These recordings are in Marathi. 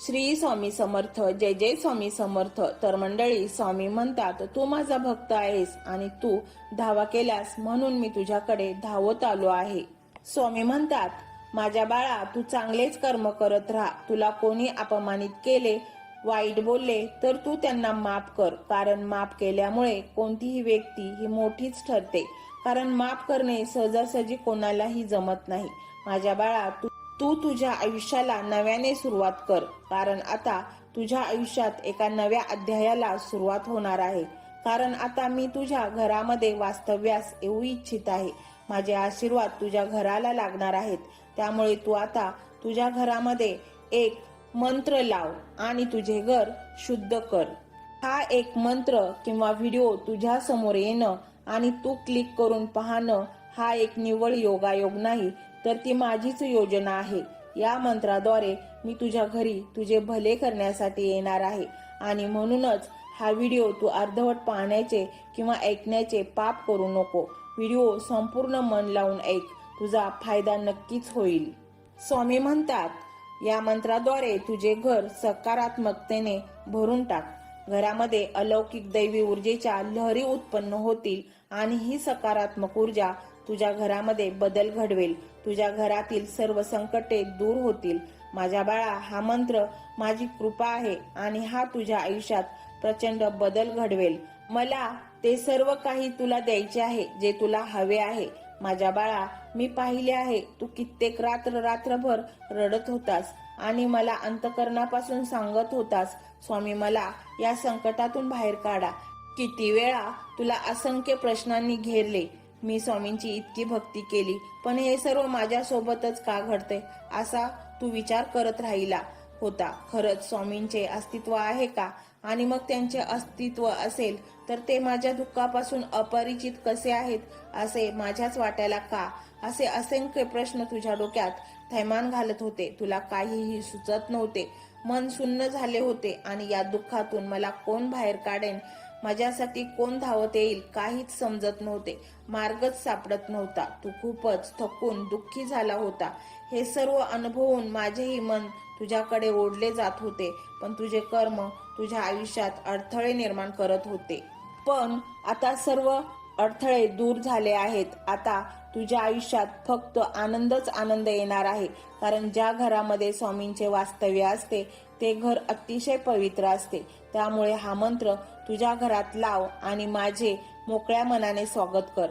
श्री स्वामी समर्थ जय जय स्वामी समर्थ. तर मंडळी स्वामी म्हणतात तू माझा भक्त आहेस आणि तू धावा केल्यास म्हणून मी तुझ्याकडे धावत आलो आहे. स्वामी म्हणतात माझ्या बाळा तू चांगलेच कर्म करत राहा. तुला कोणी अपमानित केले वाईट बोलले तर तू त्यांना माफ कर. कारण माफ केल्यामुळे कोणतीही व्यक्ती ही मोठीच ठरते. कारण माफ करणे सहजासहजी कोणालाही जमत नाही. माझ्या बाळा तू तू तुझ्या आयुष्याला नव्याने सुरुवात कर कारण आता तुझ्या आयुष्यात एका नव्या अध्यायाला सुरुवात होणार आहे. कारण आता मी तुझ्या घरामध्ये वास्तव्यास येऊ इच्छित आहे. माझे आशीर्वाद तुझ्या घराला लागणार आहेत. त्यामुळे तू आता तुझ्या घरामध्ये एक मंत्र लाव आणि तुझे घर शुद्ध कर. हा एक मंत्र किंवा व्हिडिओ तुझ्या समोर येणं आणि तू क्लिक करून पाहणं हा एक निवळ योगायोग नाही. तर ती माझीच योजना आहे. या मंत्राद्वारे मी तुझ्या घरी तुझे भले करण्यासाठी येणार आहे. आणि म्हणूनच हा व्हिडिओ तू अर्धवट पाहण्याचे किंवा ऐकण्याचे पाप करू नको. व्हिडिओ संपूर्ण मन लावून ऐक. तुझा फायदा नक्कीच होईल. स्वामी म्हणतात या मंत्राद्वारे तुझे घर सकारात्मकतेने भरून टाक. घरामध्ये अलौकिक दैवी ऊर्जेच्या लहरी उत्पन्न होतील आणि ही सकारात्मक ऊर्जा तुझ्या घरामध्ये बदल घडवेल. तुझ्या घरातील सर्व संकटे दूर होतील. माझ्या बाळा हा मंत्र माझी कृपा आहे आणि हा तुझ्या आयुष्यात प्रचंड बदल घडवेल. मला ते सर्व काही तुला द्यायचे आहे जे तुला हवे आहे. माझ्या बाळा मी पाहिले आहे तू कित्येक रात्र रात्रभर रडत होतास आणि मला अंतकरणापासून सांगत होतास. स्वामी मला या संकटातून बाहेर काढा. किती वेळा तुला असंख्य प्रश्नांनी घेरले. मी स्वामींची इतकी भक्ती केली पण हे सर्व माझ्यासोबतच का घडते? असा तू विचार करत राहिला होता. खरंच स्वामींचे अस्तित्व आहे का? आणि मग त्यांचे अस्तित्व असेल तर ते माझ्या दुःखापासून अपरिचित कसे आहेत असे माझ्याच वाट्याला का? असे असंख्य प्रश्न तुझ्या डोक्यात थैमान घालत होते. तुला काहीही सुचत नव्हते. मन सुन्न झाले होते आणि या दुःखातून मला कोण बाहेर काढेन? माझ्यासाठी कोण धावत येईल काहीच समजत नव्हते. मार्गच सापडत नव्हता. तू खूपच थकून दुःखी झाला होता. हे सर्व अनुभवून माझेही मन तुझ्याकडे ओढले जात होते पण तुझे कर्म तुझ्या आयुष्यात अडथळे निर्माण करत होते. पण आता सर्व अडथळे दूर झाले आहेत. आता तुझ्या आयुष्यात फक्त आनंदच आनंद येणार आहे. कारण ज्या घरामध्ये स्वामींचे वास्तव्य असते ते घर अतिशय पवित्र असते. त्यामुळे हा मंत्र तुझ्या घरात लाव आणि माझे मोकळ्या मनाने स्वागत कर.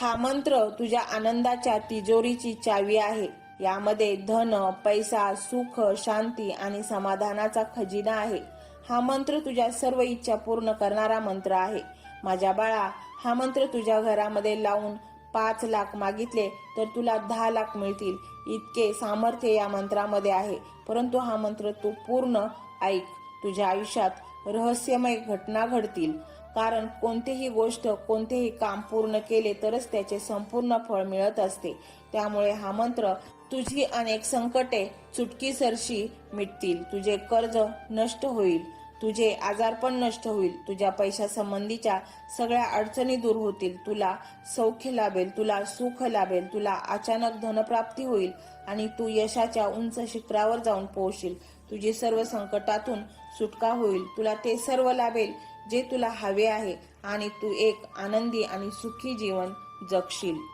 हा मंत्र तुझ्या आनंदाच्या तिजोरीची चावी आहे. यामध्ये धन पैसा सुख शांती आणि समाधानाचा खजिना आहे. हा मंत्र तुझ्या सर्व इच्छा पूर्ण करणारा मंत्र आहे. माझ्या बाळा हा मंत्र तुझ्या घरामध्ये लावून पाच लाख मागितले तर तुला दहा लाख मिळतील. इतके सामर्थ्य या मंत्रामध्ये आहे. परंतु हा मंत्र तू पूर्ण ऐक. तुझ्या आयुष्यात रहस्यमय घटना घडतील. कारण कोणतीही गोष्ट कोणतेही काम पूर्ण केले तरच त्याचे संपूर्ण फळ मिळत असते. त्यामुळे हा मंत्र तुझी अनेक संकटे चुटकीसरशी मिटतील. तुझे कर्ज नष्ट होईल. तुझे आजारपण नष्ट होईल. तुझ्या पैशासंबंधीच्या सगळ्या अडचणी दूर होतील. तुला सौख्य लाभेल तुला सुख लाभेल तुला अचानक धनप्राप्ती होईल आणि तू यशाच्या उंच शिखरावर जाऊन पोहोचशील. तुझी सर्व संकटातून सुटका होईल. तुला ते सर्व लाभेल जे तुला हवे आहे आणि तू एक आनंदी आणि सुखी जीवन जगशील.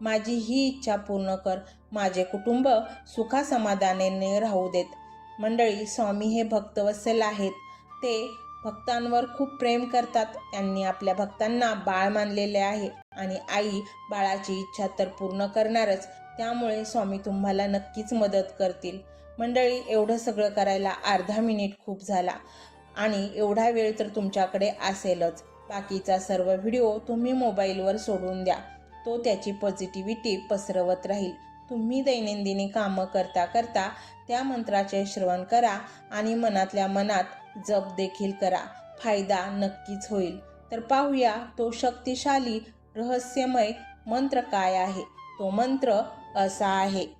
माझी ही इच्छा पूर्ण कर. माझे कुटुंब सुखासमाधानाने राहू देत. मंडळी स्वामी हे भक्तवत्सल आहेत. ते भक्तांवर खूप प्रेम करतात. त्यांनी आपल्या भक्तांना बाळ मानलेले आहे आणि आई बाळाची इच्छा तर पूर्ण करणारच. त्यामुळे स्वामी तुम्हाला नक्कीच मदत करतील. मंडळी एवढं सगळं करायला अर्धा मिनिट खूप झाला आणि एवढा वेळ तर तुमच्याकडे असेलच. बाकीचा सर्व व्हिडिओ तुम्ही मोबाईलवर सोडून द्या. तो त्याची पॉझिटिव्हिटी पसरवत राहील. तुम्ही दैनंदिनी कामं करता करता त्या मंत्राचे श्रवण करा आणि मनातल्या मनात जप देखील करा. फायदा नक्कीच होईल. तर पाहूया तो शक्तिशाली रहस्यमय मंत्र काय आहे? तो मंत्र असा आहे.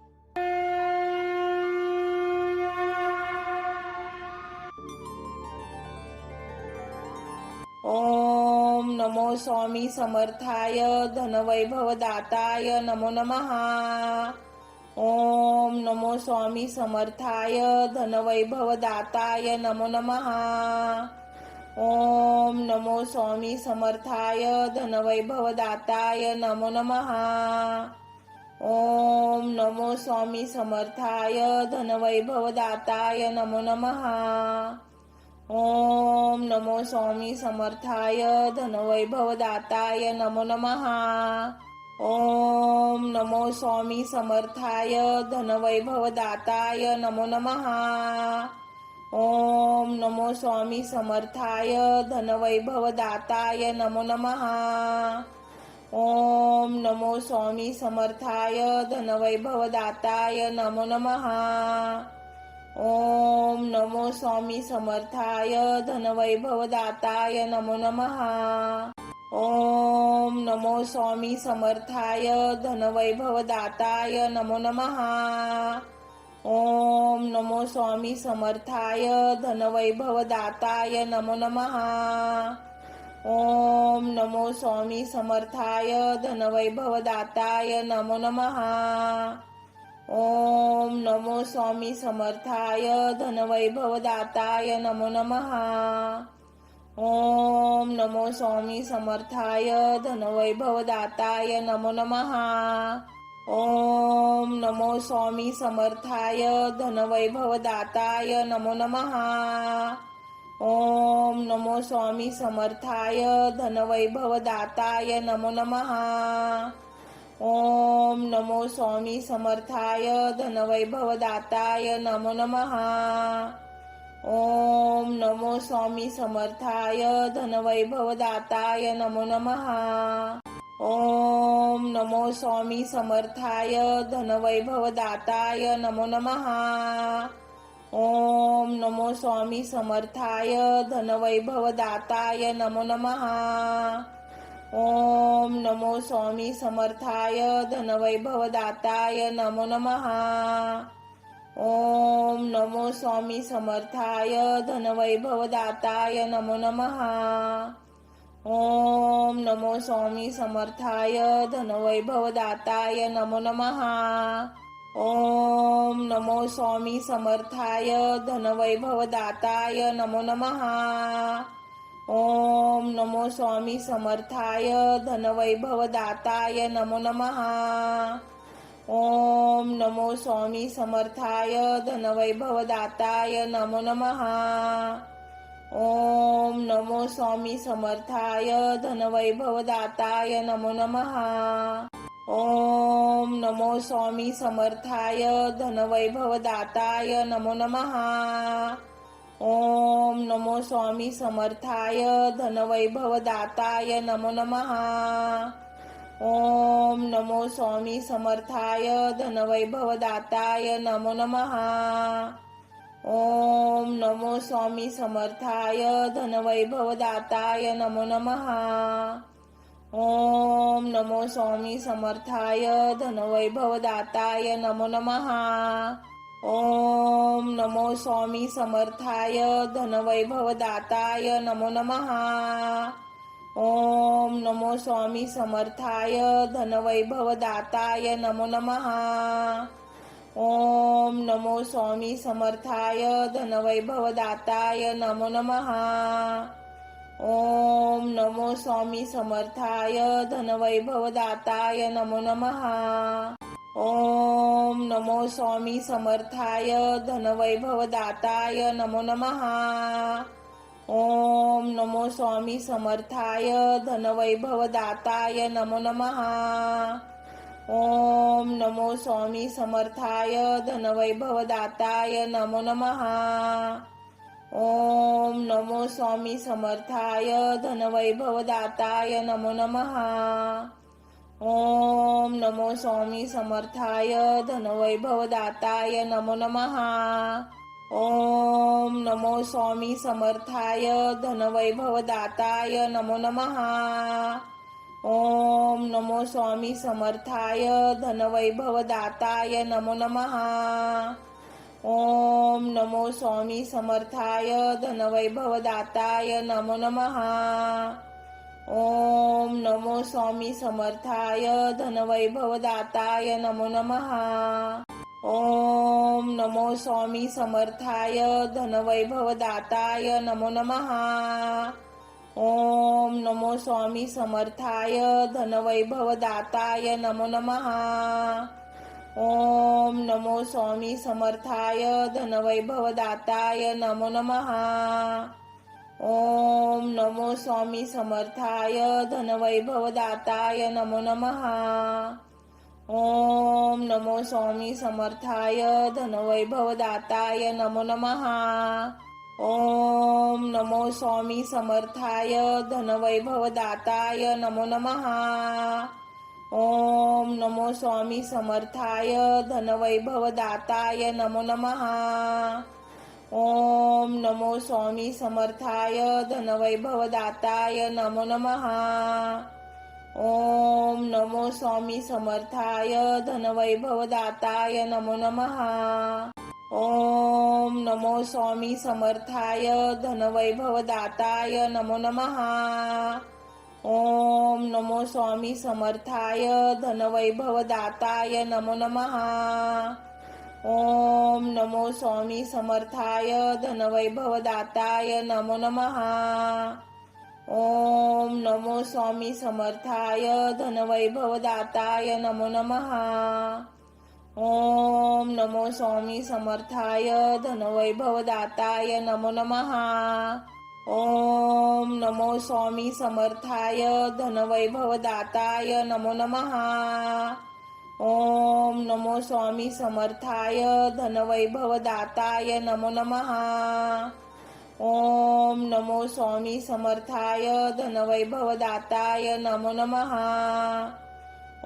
ओम नमो स्वामी समर्थाय धनवैभवदाताय नमो नमः। ओम नमो स्वामी समर्थाय धनवैभवदाताय नमो नमः। ओम नमो स्वामी समर्थाय धनवैभवदाताय नमो नमः। ओम नमो स्वामी समर्थाय धनवैभवदाताय नमो नमः। ओम नमो स्वामी समर्थाय धनवैभवदाताय नमो नमः। ओम नमो स्वामी समर्थाय धनवैभवदाताय नमो नमः। ओम नमो स्वामी समर्थाय धनवैभवदाताय नमो नमः। ओम नमो स्वामी समर्थाय धनवैभवदाताय नमो नमः। ओम नमो स्वामी समर्थाय धनवैभवदाताय नमो नमः। ओम नमो स्वामी समर्थाय धनवैभवदाताय नमो नमः। ओम नमो स्वामी समर्थाय धनवैभवदाताय नमो नमः। ओम नमो स्वामी समर्थाय धनवैभवदाताय नमो नमः। ओम नमो स्वामी समर्थाय धनवैभवदाताय नमो नमः। ओम नमो स्वामी समर्थाय धनवैभवदाताय नमो नमः। ओम नमो स्वामी समर्थाय धनवैभवदाताय नमो नमः। ओम नमो स्वामी समर्थाय धनवैभवदाताय नमो नमः। ओम नमो स्वामी समर्थाय धनवैभवदाताय नमो नमः। ओम नमो स्वामी समर्थाय धनवैभवदाताय नमो नमः। ओम नमो स्वामी समर्थाय धनवैभवदाताय नमो नमः। ओम नमो स्वामी समर्थाय धनवैभवदाताय नमो नमः। ओम नमो स्वामी समर्थाय धनवैभवदाताय नमो नमः। ओम नमो स्वामी समर्थाय धनवैभवदाताय नमो नमः। ओम नमो स्वामी समर्थाय धनवैभवदाताय नमो नमः। ओम नमो स्वामी समर्थाय धनवैभवदाताय नमो नमः। ओम नमो स्वामी समर्थाय धनवैभवदाताय नमो नमः। ओम नमो स्वामी समर्थाय धनवैभवदाताय नमो नमः। ओम नमो स्वामी समर्थाय धनवैभवदाताय नमो नमः। ओम नमो स्वामी समर्थाय धनवैभवदाताय नमो नमः। ओम नमो स्वामी समर्थाय धनवैभवदाताय नमो नमः। ओम नमो स्वामी समर्थाय धनवैभवदाताय नमो नमः। ओम नमो स्वामी समर्थाय धनवैभवदाताय नमो नमः। ओम नमो स्वामी समर्थाय धनवैभवदाताय नमो नमः। ओम नमो स्वामी समर्थाय धनवैभवदाताय नमो नमः। ओम नमो स्वामी समर्थाय धनवैभवदाताय नमो नमः। ओम नमो स्वामी समर्थाय धनवैभवदाताय नमो नमः। ओम नमो स्वामी समर्थाय धनवैभवदाताय नमो नमः। ओम नमो स्वामी समर्थाय धनवैभवदाताय नमो नमः। ओम नमो स्वामी समर्थाय धनवैभवदाताय नमो नमः। ओम नमो स्वामी समर्थाय धनवैभवदाताय नमो नमः। ओम नमो स्वामी समर्थाय धनवैभवदाताय नमो नमः। ओम नमो स्वामी समर्थाय धनवैभवदाताय नमो नमः। ओम नमो स्वामी समर्थाय धनवैभवदाताय नमो नमः। ओम नमो स्वामी समर्थाय धनवैभवदाताय नमो नमः। ओम नमो स्वामी समर्थाय धनवैभवदाताय नमो नमः। ओम नमो स्वामी समर्थाय धनवैभवदाताय नमो नमः। ओम नमो स्वामी समर्थाय धनवैभवदाताय नमो नमः। ओम नमो स्वामी समर्थाय धनवैभवदाताय नमो नमः। ओम नमो स्वामी समर्थाय धनवैभवदाताय नमो नमः। ओम नमो स्वामी समर्थाय धनवैभवदाताय नमो नमः। ओम नमो स्वामी समर्थाय धनवैभवदाताय नमो नमः। ओम नमो स्वामी समर्थाय धनवैभवदाताय नमो नमः। ओम नमो स्वामी समर्थाय धनवैभवदाताय नमो नमः। ओम नमो स्वामी समर्थाय धनवैभवदाताय नमो नमः। ओम नमो स्वामी समर्थाय धनवैभवदाताय नमो नमः। ओम नमो स्वामी समर्थाय धनवैभवदाताय नमो नमः। ओम नमो स्वामी समर्थाय धनवैभवदाताय नमो नमः। ओम नमो स्वामी समर्थाय धनवैभवदाताय नमो नमः। ओम नमो स्वामी समर्थाय धनवैभवदाताय नमो नमः। ओम नमो स्वामी समर्थाय धनवैभवदाताय नमो नमः। ओम नमो स्वामी समर्थाय धनवैभवदाताय नमो नमः। ओम नमो स्वामी समर्थाय धनवैभवदाताय नमो नमः। ओम नमो स्वामी समर्थाय धनवैभवदाताय नमो नमः।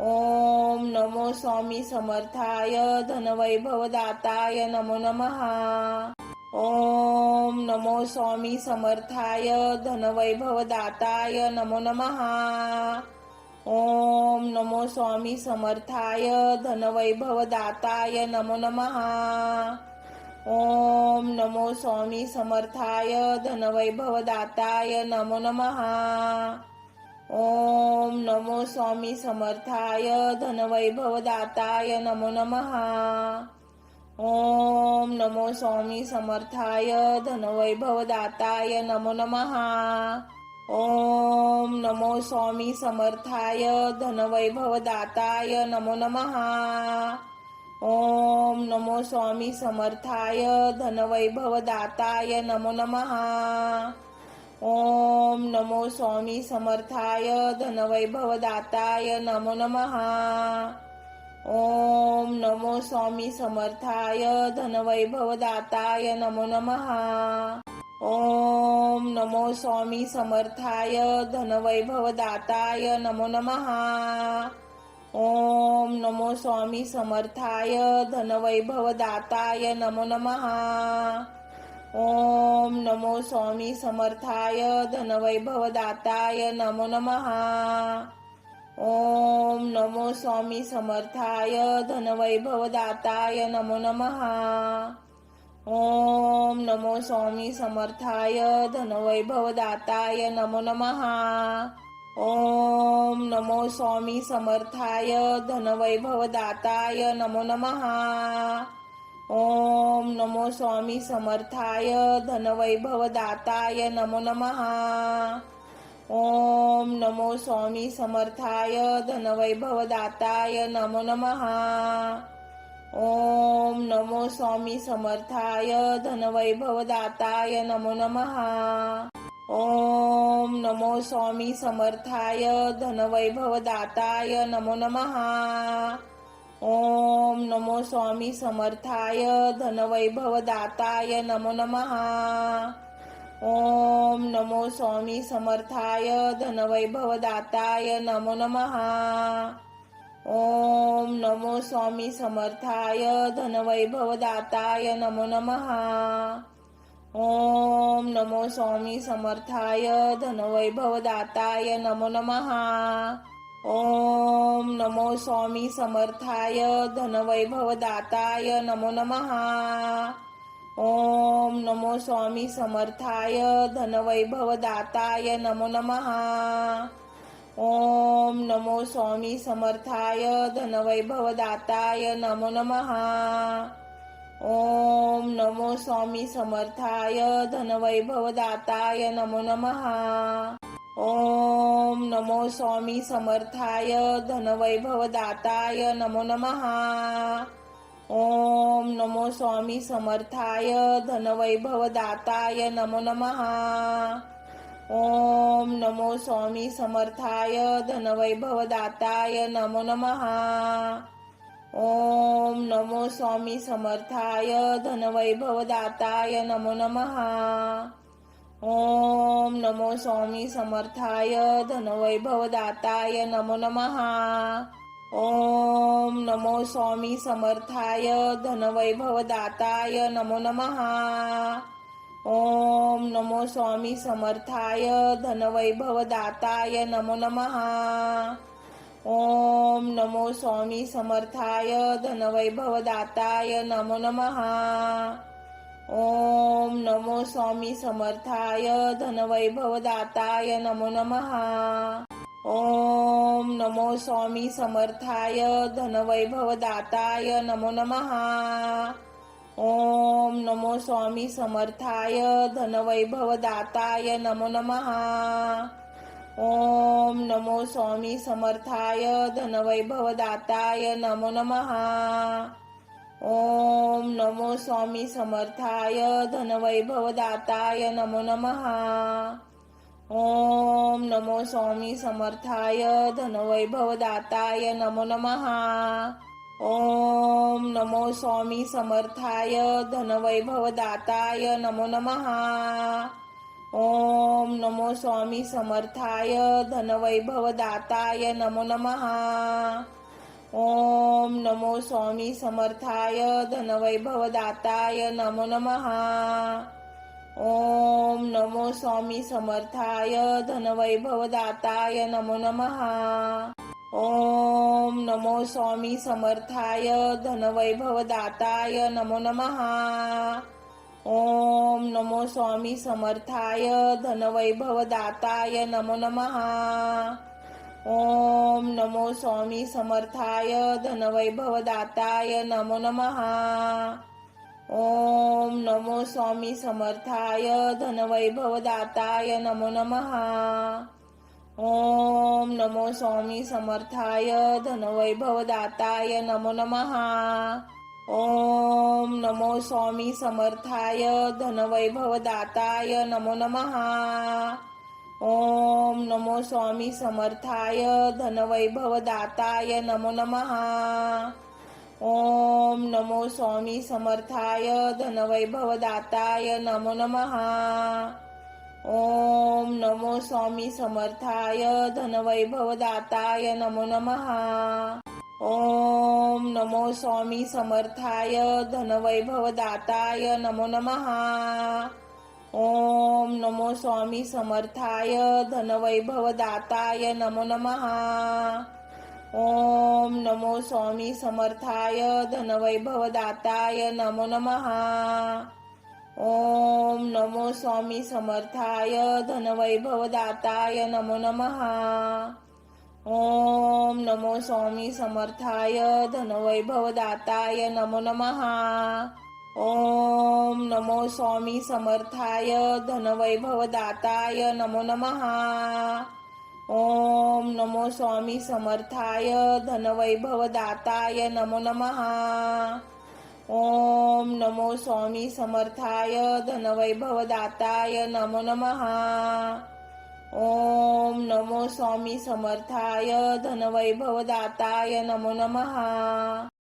ओम नमो स्वामी समर्थाय धनवैभवदाताय नमो नमः। ओम नमो स्वामी समर्थाय धनवैभवदाताय नमो नमः। ओम नमो स्वामी समर्थाय धनवैभवदाताय नमो नमः। ओम नमो स्वामी समर्थाय धनवैभवदाताय नमो नमः। ओम नमो स्वामी समर्थाय धनवैभवदाताय नमो नमः। ओम नमो स्वामी समर्थाय धनवैभवदाताय नमो नमः। ओम नमो स्वामी समर्थाय धनवैभवदाताय नमो नमः। ओम नमो स्वामी समर्थाय धनवैभवदाताय नमो नमः। ओम नमो स्वामी समर्थाय धनवैभवदाताय नमो नमः। ओम नमो स्वामी समर्थाय धनवैभवदाताय नमो नमः। ओम नमो स्वामी समर्थाय धनवैभवदाताय नमो नमः। ओम नमो स्वामी समर्थाय धनवैभवदाताय नमो नमः। ओम नमो स्वामी समर्थाय धनवैभवदाताय नमो नमः। ओम नमो स्वामी समर्थाय धनवैभवदाताय नमो नमः। ओम नमो स्वामी समर्थाय धनवैभवदाताय नमो नमः। ओम नमो स्वामी समर्थाय धनवैभवदाताय नमो नमः। ओम नमो स्वामी समर्थाय धनवैभवदाताय नमो नमः। ओम नमो स्वामी समर्थाय धनवैभवदाताय नमो नमः। ओम नमो स्वामी समर्थाय धनवैभवदाताय नमो नमः। ओम नमो स्वामी समर्थाय धनवैभवदाताय नमो नमः। ओम नमो स्वामी समर्थाय धनवैभवदाताय नमो नमः। ओम नमो स्वामी समर्थाय धनवैभवदाताय नमो नमः। ओम नमो स्वामी समर्थाय धनवैभवदाताय नमो नमः। ओम नमो स्वामी समर्थाय धनवैभवदाताय नमो नमः। ओम नमो स्वामी समर्थाय धनवैभवदाताय नमो नमः। ओम नमो स्वामी समर्थाय धनवैभवदाताय नमो नमः। ओम नमो स्वामी समर्थाय धनवैभवदाताय नमो नमः। ओम नमो स्वामी समर्थाय धनवैभवदाताय नमो नमः। ओम नमो स्वामी समर्थाय धनवैभवदाताय नमो नमः। ओम नमो स्वामी समर्थाय धनवैभवदाताय नमो नमः। ओम नमो स्वामी समर्थाय धनवैभवदाताय नमो नमः। ओम नमो स्वामी समर्थाय धनवैभवदाताय नमो नमः। ओम नमो स्वामी समर्थाय धनवैभवदाताय नमो नमः। ओम नमो स्वामी समर्थाय धनवैभवदाताय नमो नमः। ओम नमो स्वामी समर्थाय धनवैभवदाताय नमो नमः। ओम नमो स्वामी समर्थाय धनवैभवदाताय नमो नमः। ओम नमो स्वामी समर्थाय धनवैभवदाताय नमो नमः। ओम नमो स्वामी समर्थाय धनवैभवदाताय नमो नमः। ओम नमो स्वामी समर्थाय धनवैभवदाताय नमो नमः। ओम नमो स्वामी समर्थाय धनवैभवदाताय नमो नमः। ओम नमो स्वामी समर्थाय धनवैभवदाताय नमो नमः। ओम नमो स्वामी समर्थाय धनवैभवदाताय नमो नमः। ओम नमो स्वामी समर्थाय धनवैभवदाताय नमो नमः। ओम नमो स्वामी समर्थाय धनवैभवदाताय नमो नमः। ओम नमो स्वामी समर्थाय धनवैभवदाताय नमो नमः। ओम नमो स्वामी समर्थाय धनवैभवदाताय नमो नमः। ओम नमो स्वामी समर्थाय धनवैभवदाताय नमो नमः। ओम नमो स्वामी समर्थाय धनवैभवदाताय नमो नमः। ओम नमो स्वामी समर्थाय धनवैभवदाताय नमो नमः। ओम नमो स्वामी समर्थाय धनवैभवदाताय नमो नमः। ओम नमो स्वामी समर्थाय धनवैभवदाताय नमो नमः। ओम नमो स्वामी समर्थाय धनवैभवदाताय नमो नमः। ओम नमो स्वामी समर्थाय धनवैभवदाताय नमो नमः। ओम नमो स्वामी समर्थाय धनवैभवदाताय नमो नमः। ओम नमो स्वामी समर्थाय धनवैभवदाताय नमो नमः। ओम नमो स्वामी समर्थाय धनवैभवदाताय नमो नमः। ओम नमो स्वामी समर्थाय धनवैभवदाताय नमो नमः। ओम नमो स्वामी समर्थाय धनवैभवदाताय नमो नमः। ओम नमो स्वामी समर्थाय धनवैभवदाताय नमो नमः। ओम नमो स्वामी समर्थाय धनवैभवदाताय नमो नमः। ओम नमो स्वामी समर्थाय धनवैभवदाताय नमो नमः। ओम नमो स्वामी समर्थाय धनवैभवदाताय नमो नमः। ओम नमो स्वामी समर्थाय धनवैभवदाताय नमो नमः। ओम नमो स्वामी समर्थाय धनवैभवदाताय नमो नमः।